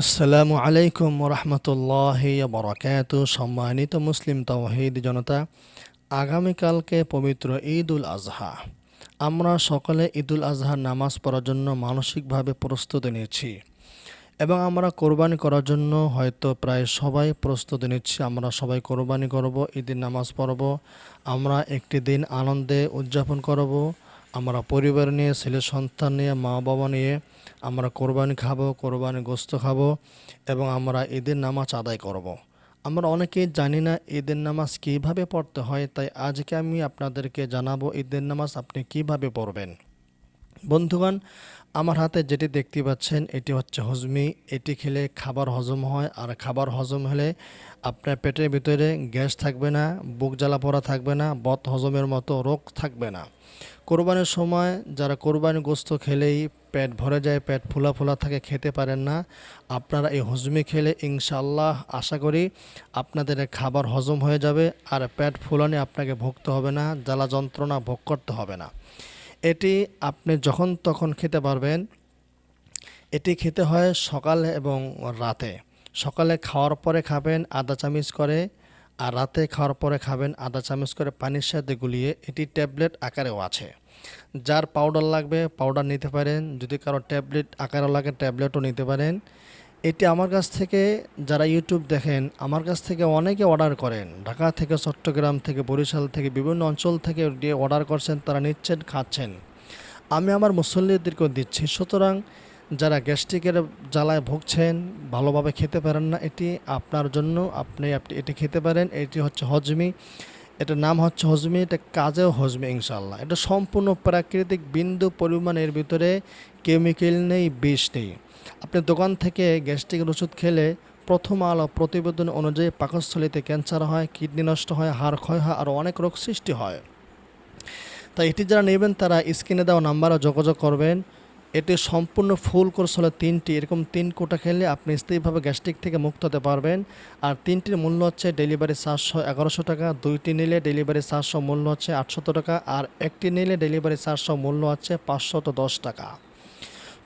আসসালামু আলাইকুম রহমতুল্লাহ বরকাত সম্মানিত মুসলিম তৌহিদ জনতা, আগামীকালকে পবিত্র ঈদ উল আজহা। আমরা সকলে ঈদ উল আজহার নামাজ পড়ার জন্য মানসিকভাবে প্রস্তুতি নিচ্ছি এবং আমরা কোরবানি করার জন্য হয়তো প্রায় সবাই প্রস্তুতি নিচ্ছি। আমরা সবাই কোরবানি করব, ঈদের নামাজ পড়ব, আমরা একটি দিন আনন্দে উদযাপন করব আমরা পরিবার নিয়ে, ছেলে সন্তান নিয়ে, মা বাবা নিয়ে আমরা কোরবানি খাব কোরবানি গোস্ত খাব এবং আমরা ঈদের নামাজ আদায় করব। আমরা অনেকেই জানি না ঈদের নামাজ কীভাবে পড়তে হয়, তাই আজকে আমি আপনাদেরকে জানাব ঈদের নামাজ আপনি কীভাবে পড়বেন বন্ধুগণ আমার হাতে যেটি দেখতে পাচ্ছেন, এটি হচ্ছে হজমি। এটি খেলে খাবার হজম হয়, আর খাবার হজম হলে আপনার পেটের ভিতরে গ্যাস থাকবে না, বুক জ্বালা পড়া থাকবে না বদ হজমের মতো রোগ থাকবে না। কোরবানির সময় যারা কোরবানি গোস্ত খেলেই পেট ভরে যায়, পেট ফোলা ফোলা থাকে, খেতে পারেন না। আপনারা এই হজমি খেলে ইনশাল্লাহ আশা করি আপনাদের খাবার হজম হয়ে যাবে, আর পেট ফুলানি আপনাকে ভুগতে হবে না, জ্বালা যন্ত্রণা ভোগ করতে হবে না। এটি আপনি যখন তখন খেতে পারবেন। এটি খেতে হয় সকালে এবং রাতে। সকালে খাওয়ার পরে খাবেন আদা চামচ করে আর রাতে খাওয়ার পরে খাবেন আদা চামচ করে পানির সাথে গুলিয়ে। এটি ট্যাবলেট আকারেও আছে। যার পাউডার লাগবে, পাউডার নিতে পারেন। যদি কারও ট্যাবলেট আকারও লাগে, ট্যাবলেটও নিতে পারেন। এটি আমার কাছ থেকে যারা ইউটিউব দেখেন, আমার কাছ থেকে অনেকে অর্ডার করেন। ঢাকা থেকে, চট্টগ্রাম থেকে, বরিশাল থেকে, বিভিন্ন অঞ্চল থেকে অর্ডার করছেন, তারা নিচ্ছেন, খাচ্ছেন। আমি আমার মুসল্লিদেরকেও দিচ্ছি। সুতরাং যারা গ্যাস্ট্রিকের জ্বালায় ভুগছেন, ভালোভাবে খেতে পারেন না, এটি আপনার জন্য আপনি আপনি এটি খেতে পারেন। এটি হচ্ছে হজমি। এটার নাম হচ্ছে হজমি, এটা কাজেও হজমি ইনশাল্লাহ এটা সম্পূর্ণ প্রাকৃতিক বিন্দু পরিমাণের ভিতরে কেমিক্যাল নেই, বিষ নেই। আপনি দোকান থেকে গ্যাস্ট্রিকের ওষুধ খেলে প্রথম আলো প্রতিবেদন অনুযায়ী পাকস্থলিতে ক্যান্সার হয়, কিডনি নষ্ট হয়, হাড় ক্ষয় হয় আর অনেক রোগ সৃষ্টি হয়। তাই এটি যারা নেবেন তারা স্ক্রিনে দেওয়া নাম্বারে যোগাযোগ করবেন। এটি সম্পূর্ণ ফুল কোর্স হলো তিনটি। এরকম তিন কোটা খেলে আপনি স্থায়ীভাবে গ্যাস্ট্রিক থেকে মুক্ত হতে পারবেন। আর তিনটির মূল্য হচ্ছে ডেলিভারি চারশো এগারোশো টাকা, দুইটি নিলে ডেলিভারি চারশো মূল্য হচ্ছে আটশত টাকা, আর একটি নিলে ডেলিভারি চারশো মূল্য হচ্ছে পাঁচশত দশ টাকা।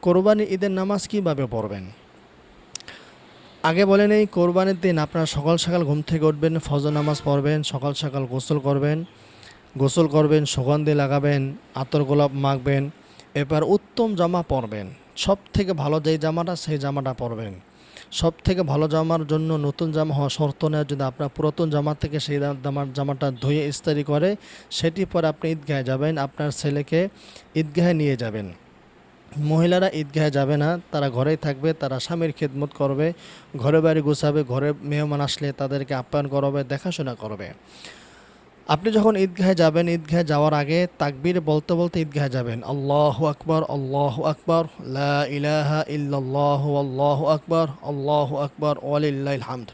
কোরবানি ঈদের নামাজ কীভাবে পড়বেন? আগে বলে নেই কোরবানির দিন আপনারা সকাল সকাল ঘুম থেকে উঠবেন, ফজর নামাজ পড়বেন, সকাল সকাল গোসল করবেন গোসল করবেন, সুগন্ধি লাগাবেন, আতর গোলাপ মাখবেন এবার উত্তম জামা পরবেন। সব থেকে ভালো যেই জামাটা, সেই জামাটা পরবেন। সব থেকে ভালো জামার জন্য নতুন জামা হওয়া শর্ত নেয় যদি আপনার পুরাতন জামা থেকে সেই জামার, জামাটা ধুয়ে ইস্তারি করে, সেটি পরে আপনি ঈদগাহে যাবেন, আপনার ছেলেকে ঈদগাহে নিয়ে যাবেন। মহিলারা ঈদগাহে যাবে না, তারা ঘরেই থাকবে, তারা স্বামীর খেদমত করবে, ঘরে বাড়ি গুছাবে, ঘরে মেহমান আসলে তাদেরকে আপ্যায়ন করবে, দেখাশোনা করবে। আপনি যখন ঈদগাহে যাবেন, ঈদগাহে যাওয়ার আগে তাকবির বলতে বলতে ঈদগাহে যাবেন। আল্লাহ আকবর আল্লাহ আকবর ইলাহা ইল্লাল্লাহ, আল্লাহ আকবর আল্লাহ আকবর, ওয়ালিল্লাহিল হামদ।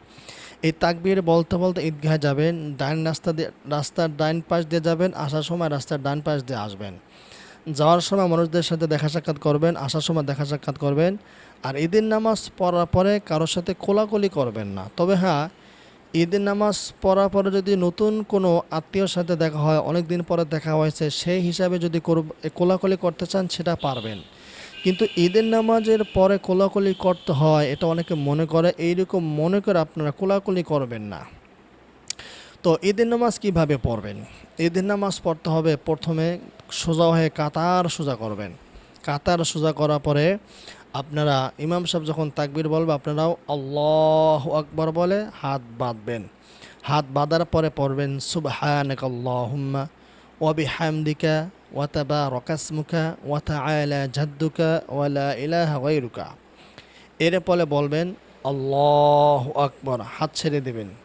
এই তাকবির বলতে বলতে ঈদগাহে যাবেন ডাইন রাস্তা দিয়ে, রাস্তার ডাইন পাশ দিয়ে যাবেন, আসার সময় রাস্তার ডান পাশ দিয়ে আসবেন। যাওয়ার সময় মানুষদের সাথে দেখা সাক্ষাৎ করবেন, আসার সময় দেখা সাক্ষাৎ করবেন, আর ঈদের নামাজ পড়ার পরে কারোর সাথে কোলাকুলি করবেন না। তবে হ্যাঁ ঈদের নামাজ পড়ার পরে যদি নতুন কোনো আত্মীয়র সাথে দেখা হয় অনেক দিন পরে দেখা হয়েছে, সেই হিসাবে যদি কোলাকুলি করতে চান, সেটা পারবেন। কিন্তু ঈদের নামাজের পরে কোলাকুলি করতে হয়, এটা অনেকে মনে করে, এইরকম মনে করে আপনারা কোলাকুলি করবেন না। তো ঈদের নামাজ কীভাবে পড়বেন? ঈদের নামাজ পড়তে হবে প্রথমে সোজা হয়ে কাতার সোজা করবেন। কাতার সোজা করার পরে আপনারা, ইমাম সাহেব যখন তাকবির বলবে, আপনারাও আল্লাহ আকবর বলে হাত বাঁধবেন। হাত বাঁধার পরে পড়বেন সুবহানাক আল্লাহুম্মা ওয়া বিহামদিকা ওয়া তাবারাকাসমুকা ওয়া তাআলা জাদ্দুকা ওয়া লা ইলাহা গায়রুকা। এর পরে বলবেন, আল্লাহ আকবর, হাত ছেড়ে দেবেন।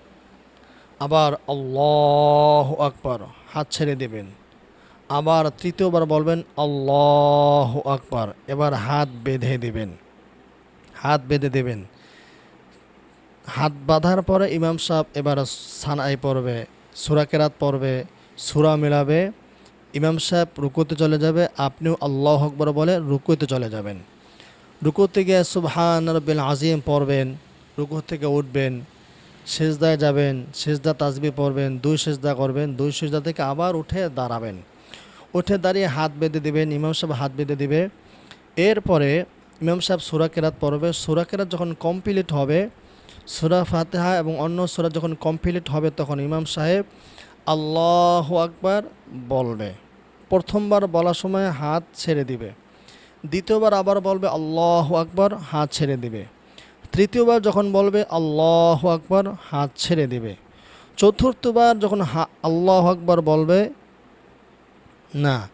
আবার আল্লাহ আকবর, হাত ছেড়ে দেবেন। আবার তৃতীয়বার বলবেন, আল্লাহ আকবার, এবার হাত বেঁধে দেবেন। হাত বেঁধে দেবেন। হাত বাঁধার পরে ইমাম সাহেব এবার সানাই পড়বে, সুরা কেরাত পড়বে, সুরা মেলাবে। ইমাম সাহেব রুকুতে চলে যাবে, আপনিও আল্লাহ আকবর বলে রুকুতে চলে যাবেন। রুকু থেকে সুবহান রব্বিল আজিম পড়বেন, রুকু থেকে উঠবেন। সেজদায় যাবেন, সেজদা তাজবি পড়বেন, দুই সেজদা করবেন, দুই সেজদা থেকে আবার উঠে দাঁড়াবেন। উঠে দাঁড়িয়ে হাত বেঁধে দেবেন, ইমাম সাহেব হাত বেঁধে দিবে। এরপরে ইমাম সাহেব সুরা কেরাত পড়বে। সুরা কেরাত যখন কমপ্লিট হবে, সুরা ফাতেহা এবং অন্য সুরা যখন কমপ্লিট হবে, তখন ইমাম সাহেব আল্লাহ আকবার বলবে। প্রথমবার বলার সময় হাত ছেড়ে দিবে। দ্বিতীয়বার আবার বলবে আল্লাহ আকবার, হাত ছেড়ে দিবে। তৃতীয়বার যখন বলবে আল্লাহ আকবার, হাত ছেড়ে দিবে। চতুর্থবার যখন হা, আল্লাহ আকবার বলবে, না।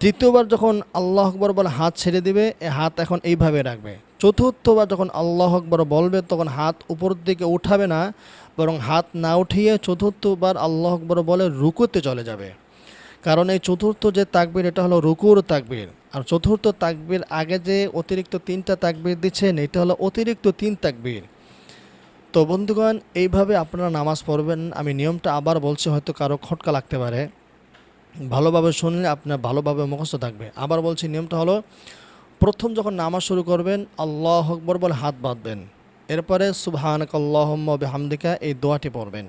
তৃতীয়বার যখন আল্লাহ আকবর বলে হাত ছেড়ে দিবে, এ হাত এখন এইভাবে রাখবে। চতুর্থবার যখন আল্লাহ আকবর বলবে, তখন হাত উপর দিকে উঠাবে না, বরং হাত না উঠিয়ে চতুর্থবার আল্লাহ আকবর বলে রুকুতে চলে যাবে। কারণ এই চতুর্থ যে তাকবির, এটা হলো রুকুর তাকবির। আর চতুর্থ তাকবির আগে যে অতিরিক্ত তিনটা তাকবির দিচ্ছেন, এটা হলো অতিরিক্ত তিন তাকবির। তো বন্ধুগণ, এইভাবে আপনারা নামাজ পড়বেন। আমি নিয়মটা আবার বলছি, হয়তো কারও খটকা লাগতে পারে। ভালোভাবে শুনলে আপনার ভালোভাবে মুখস্থ থাকবে। আবার বলছি, নিয়মটা হলো প্রথম যখন নামাজ শুরু করবেন, আল্লাহ আকবর বলে হাত বাঁধবেন। এরপরে সুবহানাক আল্লাহুম্মা ওয়া বিহামদিকা এই দোয়াটি পড়বেন।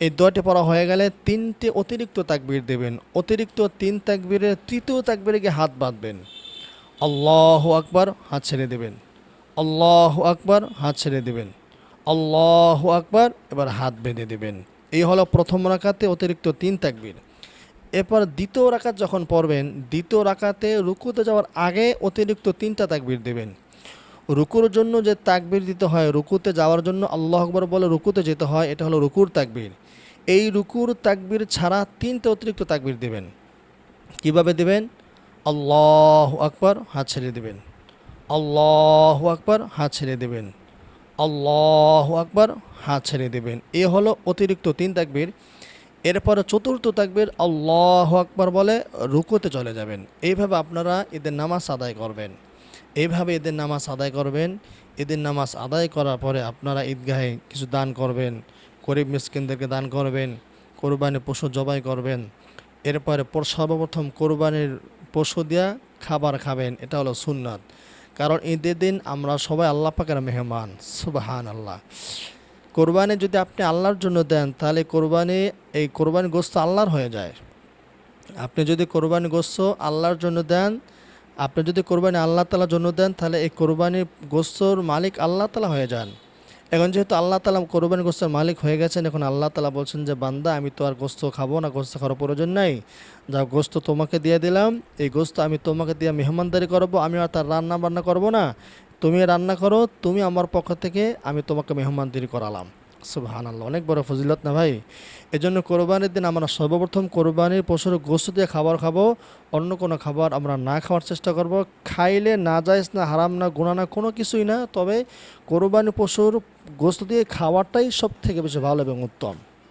এই দোয়াটি পড়া হয়ে গেলে তিনটে অতিরিক্ত তাকবির দেবেন। অতিরিক্ত তিন তাকবিরের তৃতীয় তাকবীরে গিয়ে হাত বাঁধবেন। আল্লাহ আকবার, হাত ছেড়ে দেবেন। আল্লাহ আকবার, হাত ছেড়ে দেবেন। আল্লাহ আকবার, এবার হাত বেঁধে দেবেন। এই হলো প্রথম রাকাতে অতিরিক্ত তিন তাকবির। এরপর দ্বিতীয় রাকাত যখন পড়বেন, দ্বিতীয় রাকাতে রুকুতে যাওয়ার আগে অতিরিক্ত তিনটা তাকবির দেবেন। রুকুর জন্য যে তাকবির দিতে হয়, রুকুতে যাওয়ার জন্য আল্লাহ আকবর বলে রুকুতে যেতে হয়, এটা হলো রুকুর তাকবীর। এই রুকুর তাকবীর ছাড়া তিনটে অতিরিক্ত তাকবির দেবেন। কীভাবে দেবেন? আল্লাহ আকবর, হাত ছেড়ে দেবেন। আল্লাহ আকবর, হাত ছেড়ে দেবেন। আল্লাহ আকবর, হাত ছেড়ে দেবেন। এ হলো অতিরিক্ত তিন তাকবীর। এরপরে চতুর্থ তাকবীর আল্লাহ আকবর বলে রুকুতে চলে যাবেন। এইভাবে আপনারা এদের নামাজ আদায় করবেন। এইভাবে এদের নামাজ আদায় করবেন। এদের নামাজ আদায় করার পরে আপনারা ঈদগাহে কিছু দান করবেন। গরিব মিসকিনদেরকে দান করবেন, কোরবানি পশু জবাই করবেন। এরপরে সর্বপ্রথম কোরবানির পশু দিয়া খাবার খাবেন, এটা হলো সুন্নাত। কারণ ঈদের দিন আমরা সবাই আল্লাহ পাকের মেহমান সুবাহান আল্লাহ কোরবানি যদি আপনি আল্লাহর জন্য দেন, তাহলে কোরবানি, এই কোরবানি গোস্ত আল্লাহর হয়ে যায়। আপনি যদি কোরবানি গোস্ত আল্লাহর জন্য দেন, আপনি যদি কোরবানি আল্লাহ তালার জন্য দেন, তাহলে এই কোরবানির গোস্তর মালিক আল্লাহ তালা হয়ে যান। এখন যেহেতু আল্লাহ তালা কোরবানি গোস্তের মালিক হয়ে গেছেন, এখন আল্লাহ তালা বলছেন যে, বান্দা, আমি তো আর গোস্ত খাব না, গোস্ত খাওয়ার প্রয়োজন নাই। যা গোস্ত তোমাকে দিয়ে দিলাম। এই গোস্ত আমি তোমাকে দিয়ে মেহমানদারি করব, আমি আর তার রান্না বান্না করব না। তুমি রান্না করো, তুমি আমার পক্ষ থেকে আমি তোমাকে মেহমানদারি করালাম। সুবহান আল্লাহ অনেক বড় ফজিলত না ভাই? এজন্য কোরবানির দিন আমরা সর্বপ্রথম কোরবানির পশুর গোস্ত দিয়ে খাবার খাব, অন্য কোনো খাবার আমরা না খাওয়ার চেষ্টা করব। খাইলে না যাইস না, হারাম না গুণা না, কোনো কিছুই না, তবে কোরবানি পশুর গোস্ত দিয়ে খাওয়াটাই সব থেকে বেশি ভালো এবং উত্তম।